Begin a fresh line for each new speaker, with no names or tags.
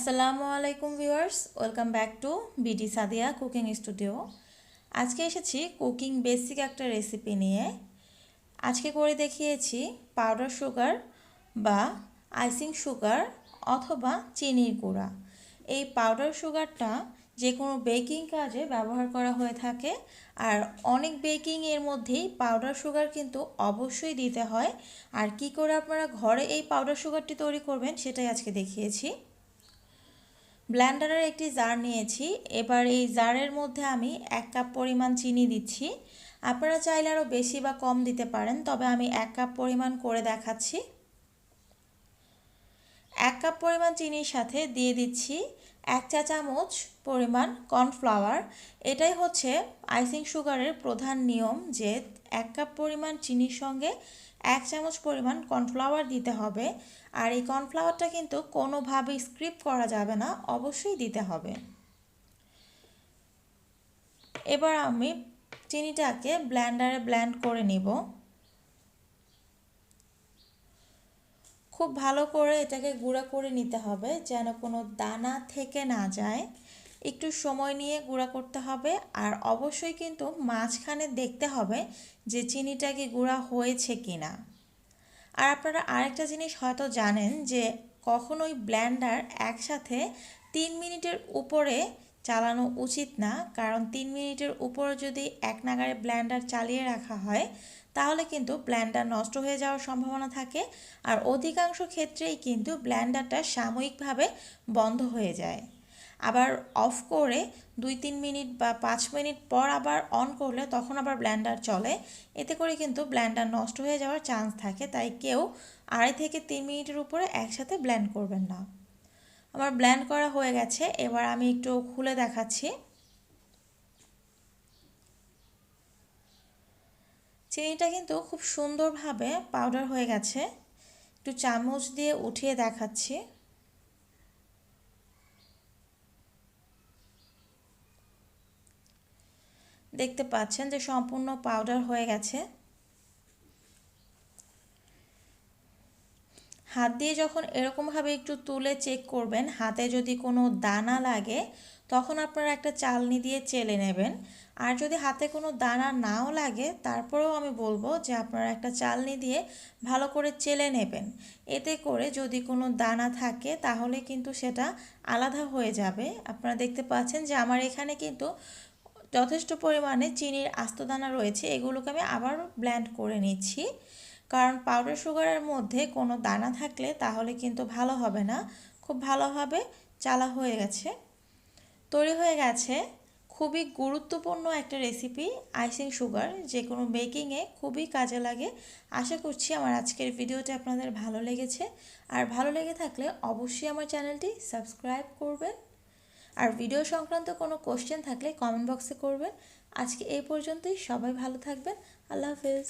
আসসালামু আলাইকুম viewers, welcome back to BD Sadia cooking studio. আজকে এসেছি কুকিং বেসিক একটা রেসিপি নিয়ে। আজকে করে দেখিয়েছি পাউডার সুগার বা আইসিং সুগার অথবা চিনির গুঁড়া। এই পাউডার সুগারটা যে কোনো বেকিং কাজে ব্যবহার করা হয়ে থাকে আর অনেক বেকিং এর মধ্যেই পাউডার সুগার কিন্তু অবশ্যই দিতে হয়। আর কি করে আপনারা ঘরে এই পাউডার সুগারটি তৈরি করবেন সেটাই আজকে দেখিয়েছি। ব্ল্যান্ডারের একটি জার নিয়েছি। এবার এই জারের মধ্যে আমি এক কাপ পরিমাণ চিনি দিচ্ছি। আপনারা চাইলে আরও বেশি বা কম দিতে পারেন, তবে আমি এক কাপ পরিমাণ করে দেখাচ্ছি। এক কাপ পরিমাণ চিনির সাথে দিয়ে দিচ্ছি। এক চা চামচ পরিমাণ কর্নফ্লাওয়ার। এটাই হচ্ছে আইসিং সুগারের প্রধান নিয়ম যে এক কাপ পরিমাণ চিনির সঙ্গে এক চামচ পরিমাণ কর্নফ্লাওয়ার দিতে হবে। আর এই কর্নফ্লাওয়ারটা কিন্তু কোনোভাবেই স্ক্রিপ করা যাবে না, অবশ্যই দিতে হবে। এবার আমি চিনিটাকে ব্ল্যান্ডারে ব্ল্যান্ড করে নিব। খুব ভালো করে এটাকে গুঁড়া করে নিতে হবে যেন কোনো দানা থেকে না যায়। একটু সময় নিয়ে গুঁড়া করতে হবে আর অবশ্যই কিন্তু মাঝখানে দেখতে হবে যে চিনিটা কি গুঁড়া হয়েছে কি না আর আপনারা আরেকটা জিনিস হয়তো জানেন যে কখনোই ব্ল্যান্ডার একসাথে তিন মিনিটের উপরে চালানো উচিত না, কারণ তিন মিনিটের উপরে যদি এক নাগারে ব্ল্যান্ডার চালিয়ে রাখা হয় তাহলে কিন্তু ব্ল্যান্ডার নষ্ট হয়ে যাওয়ার সম্ভাবনা থাকে আর অধিকাংশ ক্ষেত্রেই কিন্তু ব্ল্যান্ডারটা সাময়িকভাবে বন্ধ হয়ে যায়। আবার অফ করে দুই তিন মিনিট বা পাঁচ মিনিট পর আবার অন করলে তখন আবার ব্ল্যান্ডার চলে। এতে করে কিন্তু ব্ল্যান্ডার নষ্ট হয়ে যাওয়ার চান্স থাকে, তাই কেউ আড়াই থেকে তিন মিনিটের উপরে একসাথে ব্ল্যান্ড করবেন না। আমার ব্ল্যান্ড করা হয়ে গেছে, এবার আমি একটু খুলে দেখাচ্ছি। চিনিটা কিন্তু খুব সুন্দরভাবে পাউডার হয়ে গেছে। একটু চামচ দিয়ে উঠিয়ে দেখাচ্ছি। দেখতে পাচ্ছেন যে সম্পূর্ণ পাউডার হয়ে গেছে। হাত দিয়ে যখন এরকমভাবে একটু তুলে চেক করবেন, হাতে যদি কোনো দানা লাগে তখন আপনারা একটা চালনি দিয়ে চেলে নেবেন। আর যদি হাতে কোনো দানা নাও লাগে, তারপরেও আমি বলব যে আপনারা একটা চালনি দিয়ে ভালো করে চেলে নেবেন। এতে করে যদি কোনো দানা থাকে, তাহলে কিন্তু সেটা আলাদা হয়ে যাবে। আপনারা দেখতে পাচ্ছেন যে আমার এখানে কিন্তু যথেষ্ট পরিমাণে চিনির আস্তদানা রয়েছে। এগুলোকে আমি আবার ব্ল্যান্ড করে নিচ্ছি। কারণ পাউডার সুগারের মধ্যে কোনো দানা থাকলে তাহলে কিন্তু ভালো হবে না। খুব ভালোভাবে চালা হয়ে গেছে। তৈরি হয়ে গেছে খুবই গুরুত্বপূর্ণ একটা রেসিপি আইসিং সুগার যে কোনো বেকিংয়ে খুবই কাজে লাগে। আশা করছি আমার আজকের ভিডিওটি আপনাদের ভালো লেগেছে। আর ভালো লেগে থাকলে অবশ্যই আমার চ্যানেলটি সাবস্ক্রাইব করবেন। আর ভিডিও সংক্রান্ত কোনো কোশ্চেন থাকলে কমেন্ট বক্সে করবেন। আজকে এই পর্যন্তই, সবাই ভালো থাকবেন। আল্লাহ হাফেজ।